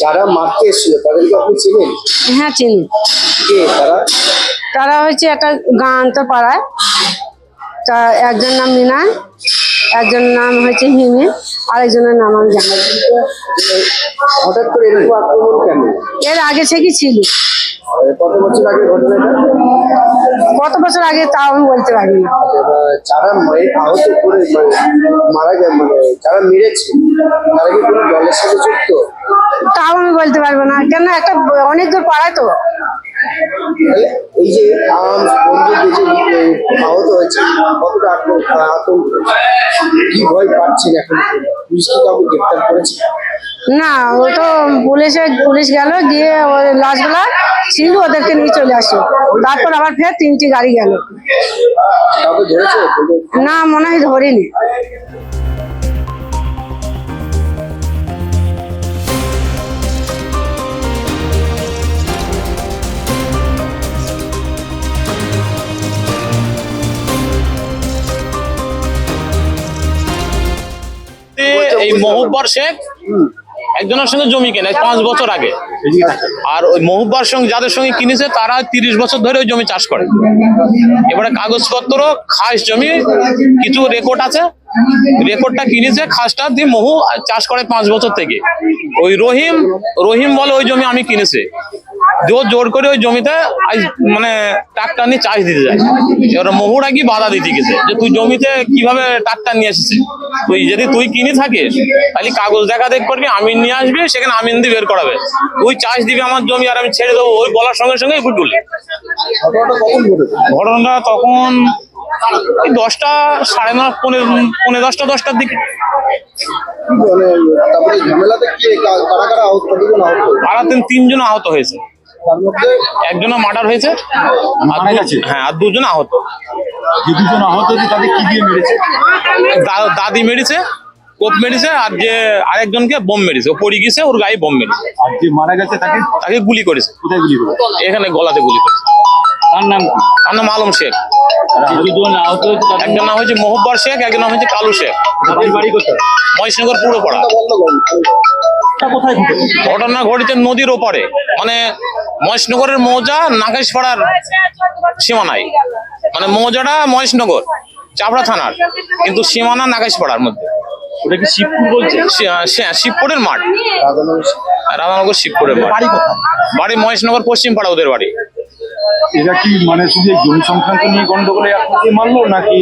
যারা মারতে এসেছিল তাদেরকে আপনি চেনেন? হ্যাঁ চিনি। কে তারা? তারা হচ্ছে একটা গান তো পাড়ায়। তা একজন নাম মিনা একজনের নাম হচ্ছে হিমি আরেকজনের নাম আমি জানি হঠাৎ করে এরকম আক্রমণ কেন? এর আগে থেকে ছিল? কত বছর আগে ঘটনাটা? কত বছর আগে তাও আমি বলতে পারি না যারা আহত করে মানে মারা যায় মানে যারা মেরেছে তারা কি কোনো দলের সাথে যুক্ত? তাও আমি বলতে পারব না। কেন একটা অনেক দূর পাড়ায় তো। এই যে আম বন্ধু যে আহত হয়েছে কতটা আতঙ্ক কি ভয় পাচ্ছেন এখন? পুলিশ কি কাউকে গ্রেপ্তার করেছে? না ও তো পুলিশে পুলিশ গেল গিয়ে ওই লাশগুলা ছিল ওদেরকে নিয়ে চলে আসে তারপর আবার ফের তিনটি গাড়ি গেল। না মনে হয় ধরিনি। এই মহুব্বর শেখ একজনের সঙ্গে জমি কেনে পাঁচ বছর আগে। আর ওই মহুব্বার সঙ্গে যাদের সঙ্গে কিনেছে, তারা তিরিশ বছর ধরে ওই জমি চাষ করে। এবারে কাগজপত্র, খাস জমি, কিছু রেকর্ড আছে। রেকর্ডটা কিনেছে খাসটা দিয়ে মহু চাষ করে পাঁচ বছর থেকে। ওই রহিম রহিম বলে ওই জমি আমি কিনেছে। জোর জোর করে ওই জমিতে মানে ট্রাক্টর নিয়ে চাষ দিতে যায়। এবার মহুরা কি বাধা দিতে গেছে? যে তুই জমিতে কীভাবে ট্রাক্টর নিয়ে আসিস তুই যদি তুই কিনে থাকিস তাহলে কাগজ দেখা দেখ করবি আমিন নিয়ে আসবি সেখানে আমিন দিয়ে বের করাবে। তুই চাষ দিবি আমার জমি আর আমি ছেড়ে দেবো ওই বলার সঙ্গে সঙ্গে বুটুলি ঘটনাটা ঘটনাটা তখন এই দশটা সাড়ে নটা পনেরো পনেরো দশটা দশটার দিকে। আর তিনজন আহত হয়েছে। একজনের মার্ডার হয়েছে? মারা গেছে? হ্যাঁ আর দুজন আহত। যে দুজন আহত হয়েছে তাদের কি দিয়ে মেরেছে? দাদি মেরেছে কোপ মেরেছে আর যে আরেকজনকে বোম মেরেছে। ও পড়ে গেছে ওর গায়ে বোম মেরেছে। আর যে মারা গেছে তাকে তাকে গুলি করেছে। কোথায় গুলি করে এখানে গলাতে গুলি করেছে। তার নাম তার নাম আলম শেখ। দুজন আহত হয়েছে একজন নাম হয়েছে মোহব্বর শেখ একজন নাম হয়েছে কালু শেখ। বাড়ি কোথায়? মহেশনগর পুরো পড়া বন্ধ করুন তা কোথায় ঘটনা ঘটেছে নদীর ওপারে। মানে মহেশনগরের মৌজা নাগেশপাড়ার সীমানায় মানে মৌজাটা মহেশনগর চাপড়া থানার কিন্তু সীমানা নাগেশপাড়ার মধ্যে। ওটা কি শিবপুর বলছে শি- শিবপুরের মাঠ। রাধানগর রাধানগর শিবপুরের মাঠ। বাড়ি মহেশনগর পশ্চিম পাড়া ওদের বাড়ি। এটা কি মানে শুধু জমি সংক্রান্ত নিয়ে গন্ডগোলে আপনাকে নাকি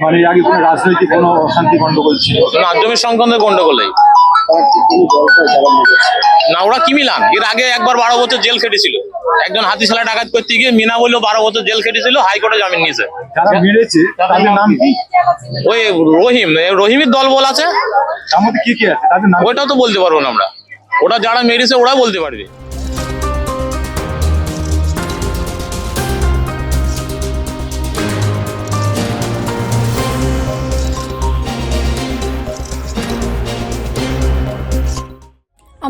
মানে আগে কোনো রাজনৈতিক কোনো অশান্তি গন্ডগোল ছিল? না জমির সংক্রান্ত গন্ডগোলেই না ওরা কি মিলান? এর আগে একবার বারো বছর জেল খেটেছিল। একজন হাতিশালা ডাকাত করতে গিয়ে মিনা বলল বারো বছর জেল খেটেছিল হাইকোর্টে জামিন নিয়েছে। ওই রহিম রহিমের দল বল আছে। তার মধ্যে কি কি আছে? তাদের নাম ওইটাও তো বলতে পারব না আমরা। ওটা যারা মেরেছে ওরা বলতে পারবে।